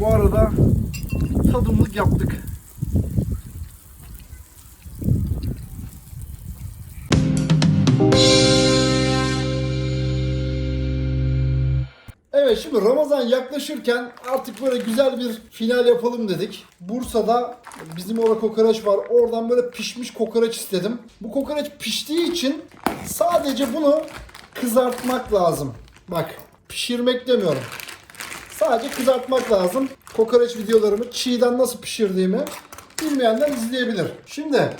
Bu arada tadımlık yaptık. Şimdi Ramazan yaklaşırken artık böyle güzel bir final yapalım dedik. Bursa'da bizim orada kokoreç var. Oradan böyle pişmiş kokoreç istedim. Bu kokoreç piştiği için sadece bunu kızartmak lazım. Bak pişirmek demiyorum. Sadece kızartmak lazım. Kokoreç videolarımı çiğden nasıl pişirdiğimi bilmeyenler izleyebilir. Şimdi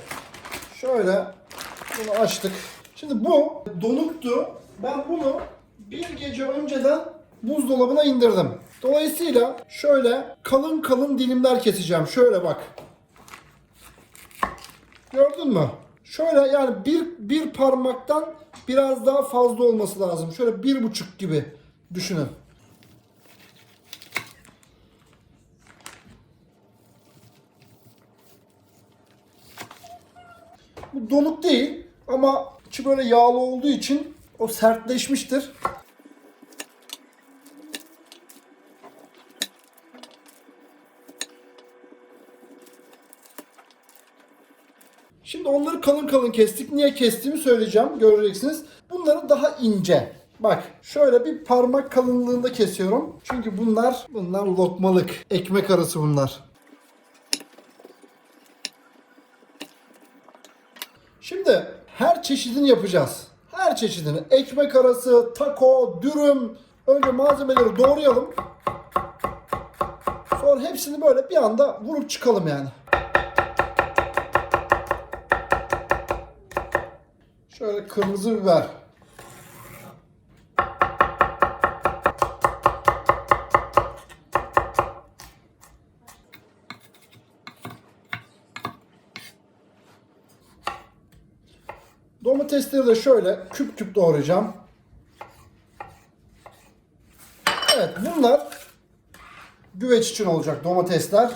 şöyle bunu açtık. Şimdi bu donuktu. Ben bunu bir gece önceden buzdolabına indirdim. Dolayısıyla şöyle kalın kalın dilimler keseceğim. Şöyle bak. Gördün mü? Şöyle yani bir, bir parmaktan biraz daha fazla olması lazım. Şöyle bir buçuk gibi düşünün. Bu donuk değil ama içi böyle yağlı olduğu için o sertleşmiştir. Şimdi onları kalın kalın kestik. Niye kestiğimi söyleyeceğim. Göreceksiniz. Bunları daha ince. Bak şöyle bir parmak kalınlığında kesiyorum. Çünkü bunlar bunlar lokmalık. Ekmek arası bunlar. Şimdi her çeşidini yapacağız. Her çeşidini. Ekmek arası, taco, dürüm. Önce malzemeleri doğrayalım. Sonra hepsini böyle bir anda vurup çıkalım yani. Şöyle kırmızı biber. Domatesleri de şöyle küp küp doğrayacağım. Evet bunlar güveç için olacak domatesler.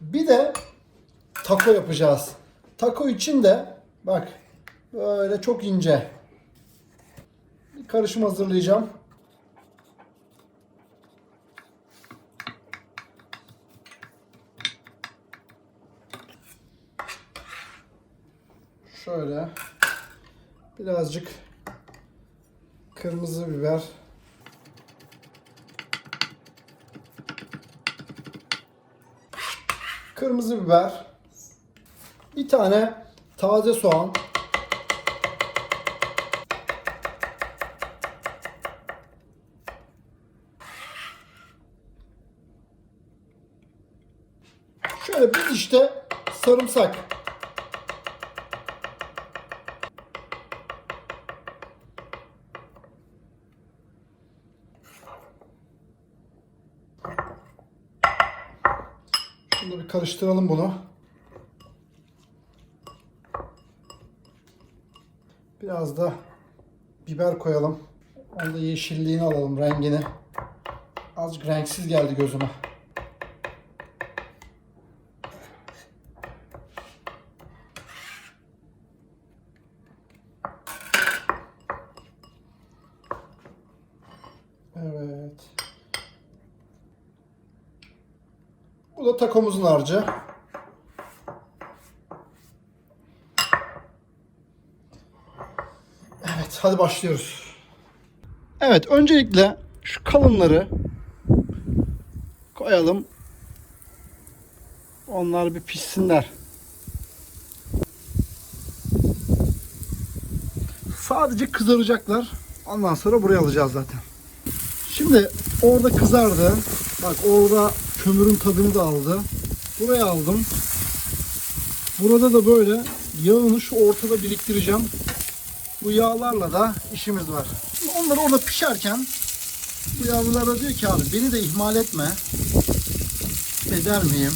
Bir de taco yapacağız. Taco için de bak böyle çok ince bir karışım hazırlayacağım. Şöyle birazcık kırmızı biber. Kırmızı biber. Bir tane taze soğan. Şöyle bir işte sarımsak. Şimdi bir karıştıralım bunu. Biraz da biber koyalım. Onu da yeşilliğini alalım, rengini. Azıcık renksiz geldi gözüme. Evet. Takomuzun harcı. Evet, hadi başlıyoruz. Evet, öncelikle şu kalınları koyalım. Onlar bir pişsinler. Sadece kızaracaklar. Ondan sonra buraya alacağız zaten. Şimdi orada kızardı. Bak orada kömürün tadını da aldı. Buraya aldım. Burada da böyle yağını şu ortada biriktireceğim. Bu yağlarla da işimiz var. Şimdi Onları orada pişerken bu yavrular da diyor ki abi beni de ihmal etme. Eder miyim?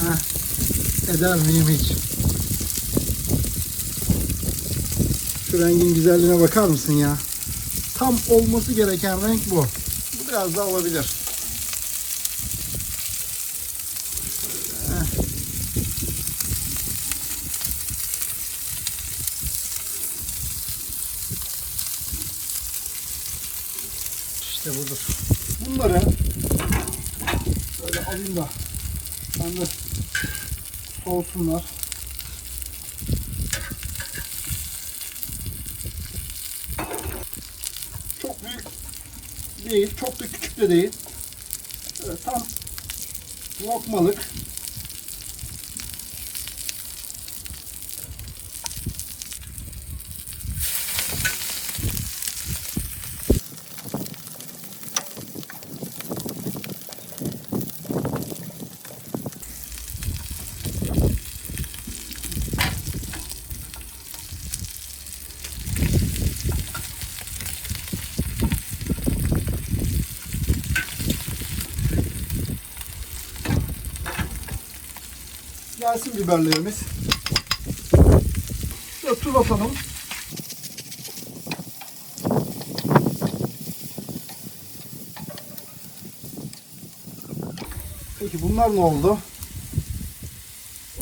Heh. Eder miyim hiç? Şu rengin güzelliğine bakar mısın ya? Tam olması gereken renk bu. Bu biraz daha olabilir. Budur. Bunları böyle alayım da ben de soğusunlar. Çok büyük değil, çok da küçük de değil. Böyle tam lokmalık. Gelsin biberlerimiz. Şöyle tuz atalım. Peki bunlar ne oldu?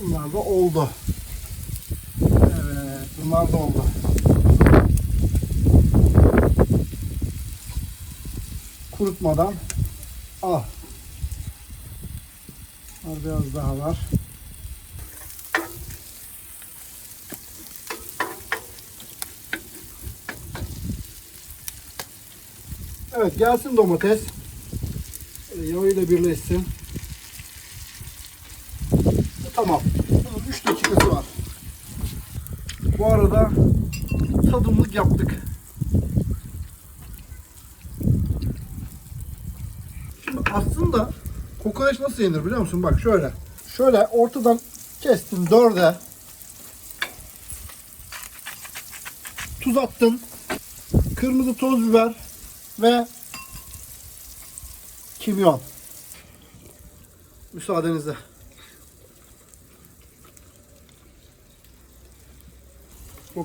Bunlar da oldu. Evet, bunlar da oldu. Kurutmadan al. Biraz daha var. Evet gelsin domates. Yağıyla birleşsin. Tamam. Bunun 3 dakikası var. Bu arada tadımlık yaptık. Şimdi aslında kokoreç nasıl yenir biliyor musun? Bak şöyle. Şöyle ortadan kestim dörde. Tuz attım. Kırmızı toz biber ve kimyon. Müsaadenizle.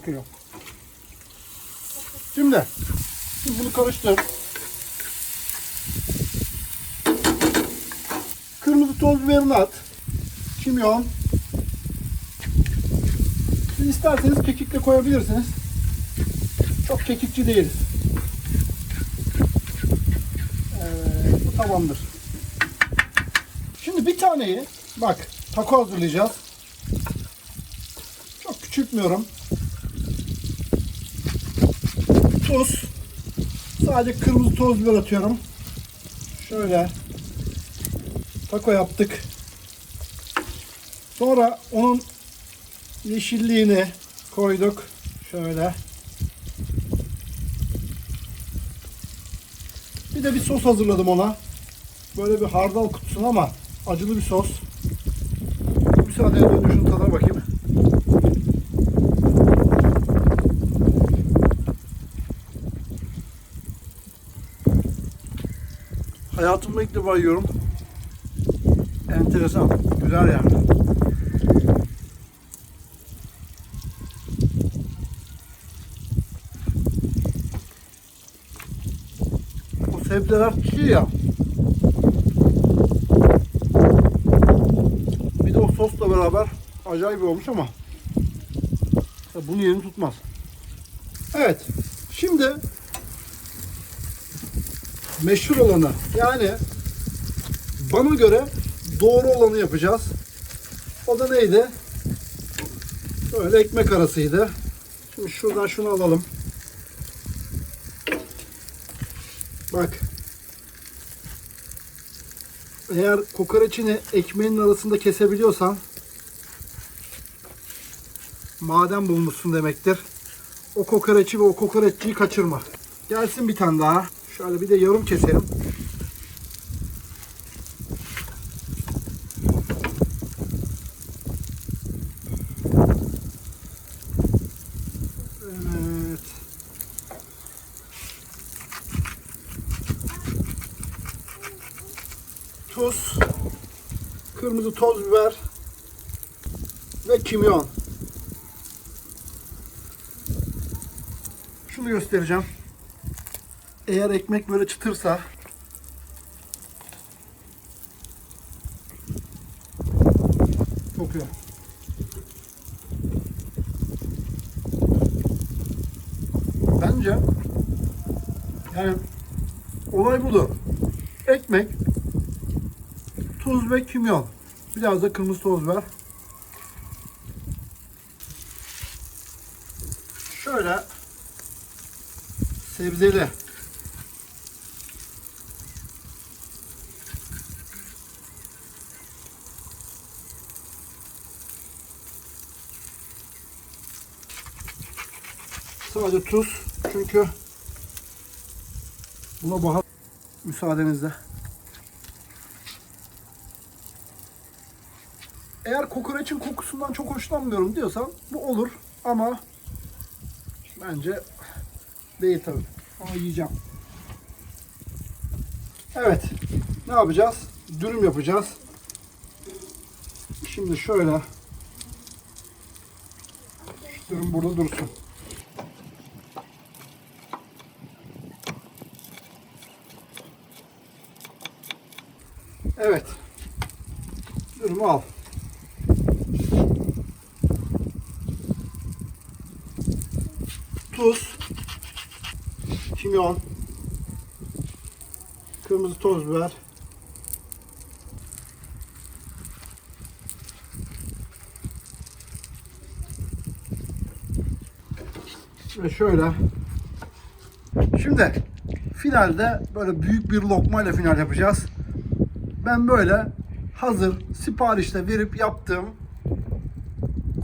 İyi. Şimdi, şimdi bunu karıştır. Kırmızı toz biberini at. Kimyon. Siz isterseniz kekik de koyabilirsiniz. Çok kekikçi değiliz. Evet, bu tamamdır. Şimdi bir taneyi bak taco hazırlayacağız. Çok küçültmüyorum. Tuz. Sadece kırmızı toz biber atıyorum. Şöyle taco yaptık. Sonra onun yeşilliğini koyduk. Şöyle. Bir de bir sos hazırladım ona. Böyle bir hardal kutusu ama acılı bir sos. Müsaade edin şunun tadına bakayım. Hayatımda ilk defa yiyorum. Enteresan. Güzel yani. O sebzeler çiğ ya. Bir de o sosla beraber acayip olmuş ama bunun yerini tutmaz. Evet. Şimdi meşhur olanı yani bana göre doğru olanı yapacağız. O da neydi? Böyle ekmek arasıydı. Şimdi şuradan şunu alalım. Bak. Eğer kokoreçini ekmeğin arasında kesebiliyorsan maden bulmuşsun demektir. O kokoreçi ve o kokoreççiyi kaçırma. Gelsin bir tane daha. Şöyle bir de yarım keselim. Tuz, kırmızı toz biber ve kimyon. Şunu göstereceğim. Eğer ekmek böyle çıtırsa kokuyor. Bence yani Olay budur. Ekmek, tuz ve kimyon. Biraz da kırmızı toz ver. Şöyle sebzeli Sadece tuz. Çünkü buna bahar müsaadenizle. Eğer kokoreçin kokusundan çok hoşlanmıyorum diyorsan bu olur ama bence değil tabii. Ama yiyeceğim. Evet. Ne yapacağız? Dürüm yapacağız. Şimdi şöyle şu dürüm burada dursun. Evet. Dürümü al. Tuz. Kimyon. Kırmızı toz biber. Ve şöyle. Şimdi finalde böyle büyük bir lokmayla final yapacağız. Ben böyle hazır siparişte verip yaptığım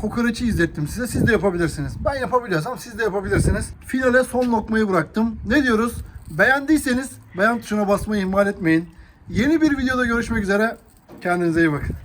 kokoreçi izlettim size. Siz de yapabilirsiniz. Ben yapabiliyorsam siz de yapabilirsiniz. Finale son lokmayı bıraktım. Ne diyoruz? Beğendiyseniz beğen tuşuna basmayı ihmal etmeyin. Yeni bir videoda görüşmek üzere. Kendinize iyi bakın.